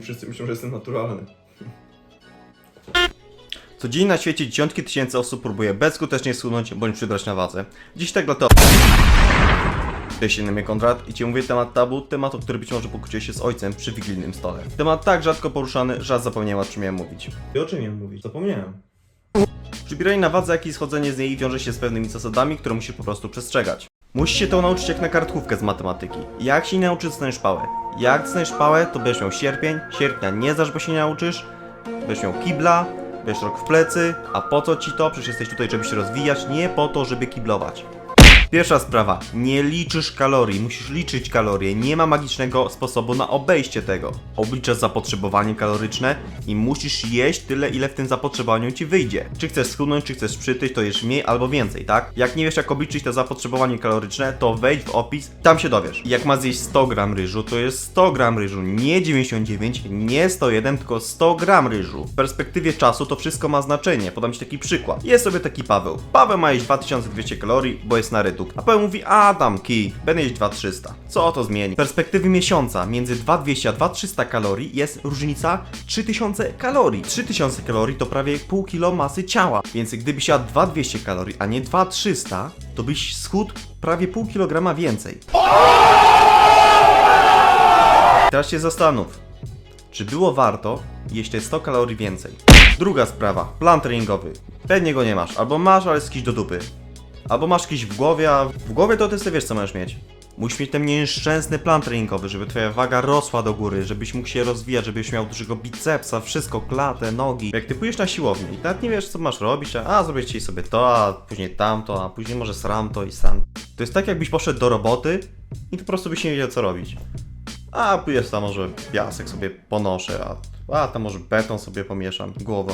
Wszyscy myślą, że jestem naturalny. Codziennie na świecie dziesiątki tysięcy osób próbuje bezskutecznie schudnąć bądź przybrać na wadze. Dziś tak dlatego... Cześć, na mnie Konrad i Ci mówię temat tabu, temat, o który być może pokłóciłeś się z ojcem przy wigilijnym stole. Temat tak rzadko poruszany, że aż zapomniałem o czym miałem mówić. I o czym miałem mówić? Zapomniałem. Przybieranie na wadze, jak i schodzenie z niej wiąże się z pewnymi zasadami, które musisz po prostu przestrzegać. Musisz się to nauczyć jak na kartkówkę z matematyki. Jak się nie nauczysz, dostaniesz pałę. Jak dostaniesz pałę, to będziesz miał sierpień, sierpnia nie znasz, bo się nie nauczysz, będziesz miał kibla, będziesz rok w plecy, a po co ci to? Przecież jesteś tutaj, żeby się rozwijać, nie po to, żeby kiblować. Pierwsza sprawa, nie liczysz kalorii, musisz liczyć kalorie, nie ma magicznego sposobu na obejście tego. Obliczasz zapotrzebowanie kaloryczne i musisz jeść tyle, ile w tym zapotrzebowaniu ci wyjdzie. Czy chcesz schudnąć, czy chcesz przytyć, to jesz mniej albo więcej, tak? Jak nie wiesz jak obliczyć to zapotrzebowanie kaloryczne, to wejdź w opis, tam się dowiesz. Jak ma zjeść 100 gram ryżu, to jest 100 gram ryżu, nie 99, nie 101, tylko 100 gram ryżu. W perspektywie czasu to wszystko ma znaczenie. Podam ci taki przykład. Jest sobie taki Paweł. Paweł ma jeść 2200 kalorii, bo jest na A Paweł mówi, a tam kij, będę jeść 2300. Co to zmieni? W perspektywie miesiąca między 2200 a 2300 kalorii jest różnica 3000 kalorii. 3000 kalorii to prawie pół kilo masy ciała. Więc gdybyś jadł 2200 kalorii, a nie 2300, to byś schudł prawie pół kilograma więcej. Teraz się zastanów, czy było warto jeść te 100 kalorii więcej? Druga sprawa, plan treningowy. Pewnie go nie masz, albo masz, ale jakiś do dupy. Albo masz jakiś w głowie, a w głowie to ty sobie wiesz co możesz mieć. Musisz mieć ten nieszczęsny plan treningowy, żeby twoja waga rosła do góry, żebyś mógł się rozwijać, żebyś miał dużego bicepsa, wszystko, klatę, nogi. Jak ty pójdziesz na siłownię i nawet nie wiesz co masz robić, a, a zrobię ci sobie to, a później tamto, a później może sram to i sam. To jest tak jakbyś poszedł do roboty i po prostu byś nie wiedział co robić. A jest tam może piasek sobie ponoszę, a, a tam może beton sobie pomieszam głową.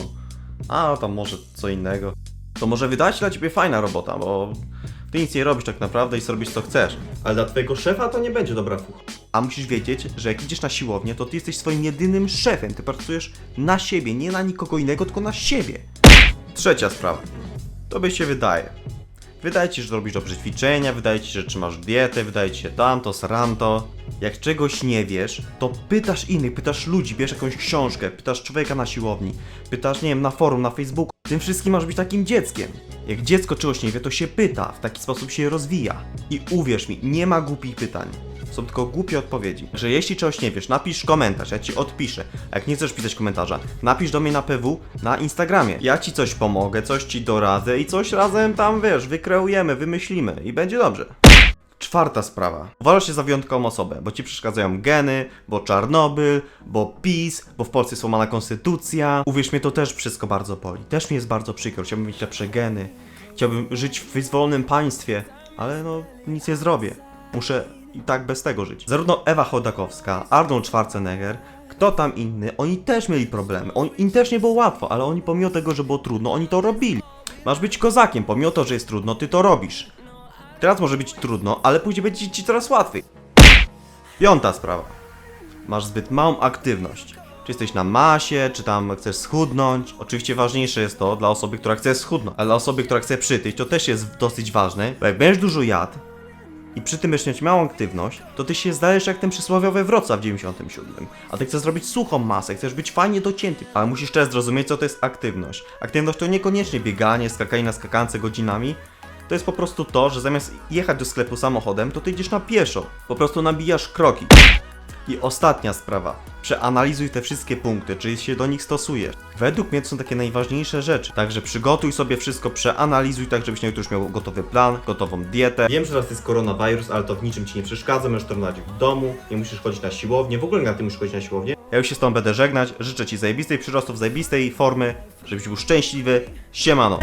A tam może co innego. To może wydać się dla ciebie fajna robota, bo ty nic nie robisz tak naprawdę i sobie robisz co chcesz. Ale dla twojego szefa to nie będzie dobra fucha. A musisz wiedzieć, że jak idziesz na siłownię, to ty jesteś swoim jedynym szefem. Ty pracujesz na siebie, nie na nikogo innego, tylko na siebie. Trzecia sprawa. Tobie się wydaje. Wydaje ci się, że robisz dobrze ćwiczenia, wydaje ci się, że trzymasz dietę, wydaje ci się tamto, sramto. Jak czegoś nie wiesz, to pytasz innych, pytasz ludzi, bierz jakąś książkę, pytasz człowieka na siłowni, pytasz, nie wiem, na forum, na Facebooku. Tym wszystkim masz być takim dzieckiem. Jak dziecko czegoś nie wie, to się pyta, w taki sposób się rozwija. I uwierz mi, nie ma głupich pytań. Są tylko głupie odpowiedzi. Że jeśli czegoś nie wiesz, napisz komentarz, ja ci odpiszę. A jak nie chcesz pisać komentarza, napisz do mnie na PW na Instagramie. Ja ci coś pomogę, coś ci doradzę i coś razem tam wiesz, wykreujemy, wymyślimy i będzie dobrze. Czwarta sprawa. Uważasz się za wyjątkową osobę, bo ci przeszkadzają geny, bo Czarnobyl, bo PiS, bo w Polsce jest łamana konstytucja. Uwierz mnie, to też wszystko bardzo boli. Też mi jest bardzo przykro. Chciałbym mieć lepsze geny. Chciałbym żyć w wyzwolonym państwie, ale no nic nie zrobię. Muszę i tak bez tego żyć. Zarówno Ewa Chodakowska, Arnold Schwarzenegger, kto tam inny, oni też mieli problemy. On, im też nie było łatwo, ale oni pomimo tego, że było trudno, oni to robili. Masz być kozakiem, pomimo to, że jest trudno, ty to robisz. Teraz może być trudno, ale później będzie ci coraz łatwiej. Piąta sprawa. Masz zbyt małą aktywność. Czy jesteś na masie, czy tam chcesz schudnąć. Oczywiście ważniejsze jest to dla osoby, która chce schudnąć, ale dla osoby, która chce przytyć, to też jest dosyć ważne, bo jak będziesz dużo jadł i przy tym będziesz mieć małą aktywność, to ty się zdajesz jak ten przysłowiowy Wrocław w 97. A ty chcesz zrobić suchą masę, chcesz być fajnie docięty, ale musisz też zrozumieć, co to jest aktywność. Aktywność to niekoniecznie bieganie, skakanie na skakance godzinami, to jest po prostu to, że zamiast jechać do sklepu samochodem, to ty idziesz na pieszo. Po prostu nabijasz kroki. I ostatnia sprawa. Przeanalizuj te wszystkie punkty, czy się do nich stosujesz. Według mnie to są takie najważniejsze rzeczy. Także przygotuj sobie wszystko, przeanalizuj tak, żebyś już miał gotowy plan, gotową dietę. Wiem, że teraz jest koronawirus, ale to w niczym ci nie przeszkadza, możesz trenować w domu, nie musisz chodzić na siłownię, w ogóle na tym musisz chodzić na siłownię. Ja już się z tobą będę żegnać. Życzę ci zajebistej przyrostów, zajebistej formy, żebyś był szczęśliwy. Siemano.